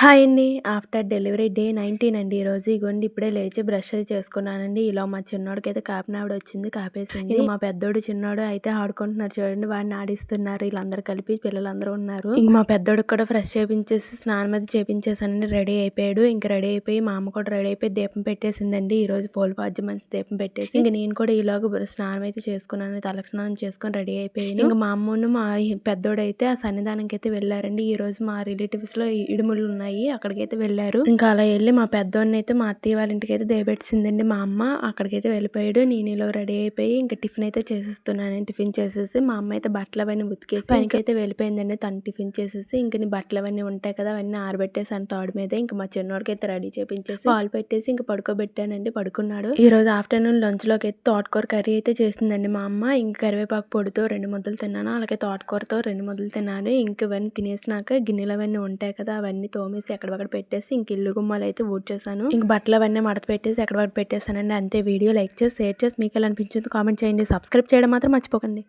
Hi అండి. After delivery day nineteen అండి. ఈరోజు ఇగోండి ఇప్పుడే లేచి బ్రష్ అది చేసుకున్నానండి. ఇలా మా చిన్నోడికి అయితే కాపినావిడ వచ్చింది కాపేసింది. మా పెద్దోడు చిన్నోడు అయితే ఆడుకుంటున్నారు చూడండి వాడిని ఆడిస్తున్నారు. వీళ్ళందరూ కలిపి పిల్లలందరూ ఉన్నారు. ఇంక మా పెద్దోడికి కూడా ఫ్రెష్ చేపించేసి స్నానం అది చేపించేసానండి. రెడీ అయిపోయాడు. ఇంకా రెడీ అయిపోయి మా అమ్మ కూడా రెడీ అయిపోయి దీపం పెట్టేసిందండి. ఈ రోజు పోలు పాజ్యం మంచి దీపం పెట్టేసి ఇంక నేను కూడా ఇలాగ స్నానం అయితే చేసుకున్నాను. తలకు స్నానం చేసుకొని రెడీ అయిపోయాను. ఇంక మా అమ్మను మా పెద్దోడు అయితే ఆ సన్నిధానంకి అయితే వెళ్ళారండి. ఈ రోజు మా రిలేటివ్స్లో ఇడుములు ఉన్నాయి. అక్కడికైతే వెళ్ళారు. ఇంకా అలా వెళ్ళి మా పెద్దోడిని అయితే మా అత్తయ్య వాళ్ళ ఇంటికి అయితే దేబెట్టిందండి మా అమ్మ అక్కడికైతే వెళ్ళిపోయాడు. నేను ఇలా రెడీ అయిపోయి ఇంకా టిఫిన్ అయితే చేసేస్తున్నాను టిఫిన్ చేసేసి మా అమ్మ అయితే బట్టలు అవన్నీ ఉతికేసి పనికి అయితే వెళ్ళిపోయిందండి. తను టిఫిన్ చేసేసి ఇంక నీ బట్టలు అవన్నీ ఉంటాయి కదా అవన్నీ ఆరబెట్టేసాను తాడు మీద ఇంకా మా చిన్నోడికి అయితే రెడీ చేపించేసి పాలు పెట్టేసి ఇంకా పడుకోబెట్టానండి. పడుకున్నాడు. ఈ రోజు ఆఫ్టర్నూన్ లంచ్లోకి అయితే తోటకూర కర్రీ అయితే చేసిందండి మా అమ్మ. ఇంకా కరివేపాకు పొడితో రెండు ముద్దలు తిన్నాను. అలాగే తోటకూరతో రెండు ముద్దలు తిన్నాను. ఇంక ఇవన్నీ తినేసినాక గిన్నెలు అవన్నీ ఉంటాయి కదా అవన్నీ తోమేసి ఎక్కడక్కడ పెట్టేసి ఇంక ఇల్లు గుమ్మాలు అయితే ఊడ్చేసాను ఇంక బట్టలు అవన్నీ మడత పెట్టేసి ఎక్కడ పెట్టేసానండి అంతే వీడియో లైక్ చేసి షేర్ చేసి మీకు ఎలా అనిపించింది కామెంట్ చేయండి. సబ్స్క్రైబ్ చేయడం మాత్రం మర్చిపోకండి.